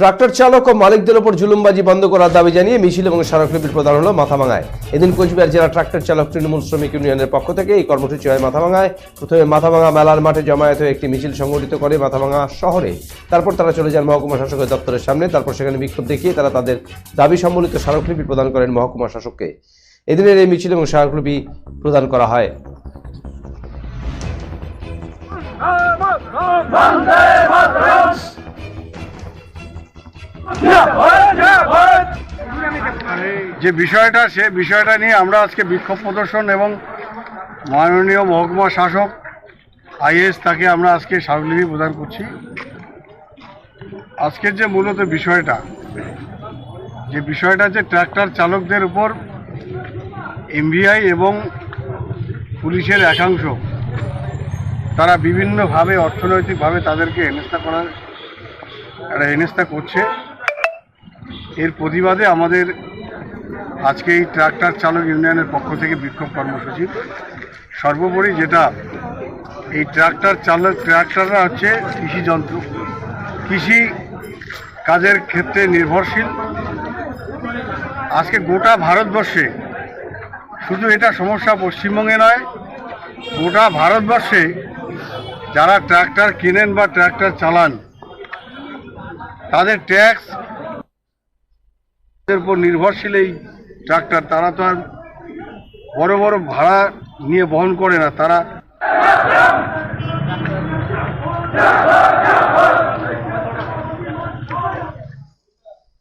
Tractor চালক ও মালিকদের ওপর জুলুমবাজি বন্ধ করার দাবি জানিয়ে মিছিল এবং স্মারকলিপির প্রদান হলো মাথাভাঙায় এদিন কোচবিহার জেলা ট্রাক্টর চালক তৃণমূল শ্রমিক ইউনিয়নের পক্ষ থেকে এই কর্মসূচি হয় মাথাভাঙায় প্রথমে মাথাভাঙা মেলার মাঠে জমায়েত হয়ে একটি মিছিল সংগঠিত করে মাথাভাঙা শহরে তারপর তারা চলে যান মহকুমা শাসকের দপ্তরের সামনে তারপর সেখানে বিক্ষোভ দেখিয়ে তারা তাদের দাবি সম্বলিত স্মারকলিপি প্রদান করেন মহকুমা শাসককে এদিনের এই মিছিল এবং স্মারকলিপি প্রদান করা হয় যে বিষয়টা, সে বিষয়টা নিয়ে আমরা আজকে বিক্ষোভ প্রদর্শন এবং মাননীয় মহকুমা শাসক, আইএস, তাকে আমরা আজকে স্মারকলিপি প্রদান করছি। আজকের যে মূলত বিষয়টা, যে বিষয়টা যে ট্রাক্টর চালকদের উপর এমবিআই এবং পুলিশের একাংশ, তারা বিভিন্নভাবে অর্থনৈতিকভাবে তাদেরকে হেনস্থা করার একটা হেনস্থা করছে। এর প্রতিবাদে আমাদের আজকে এই ট্রাক্টর চালক ইউনিয়নের পক্ষ থেকে বিক্ষোভ কর্মসূচি। সর্বোপরি যেটা এই ট্রাক্টর চালক, ট্রাক্টররা হচ্ছে কৃষি যন্ত্র। কৃষি কাজের ক্ষেত্রে নির্ভরশীল। আজকে গোটা ভারতবর্ষে শুধু এটা সমস্যা পশ্চিমবঙ্গে নয়, গোটা ভারতবর্ষে যারা ট্রাক্টর কেনেন বা ট্রাক্টর চালান, তাদের ট্যাক্স উপর নির্ভরশীল এই ট্রাক্টর, তারা তো আর বড় বড় ভাড়া নিয়ে বহন করে না, তারা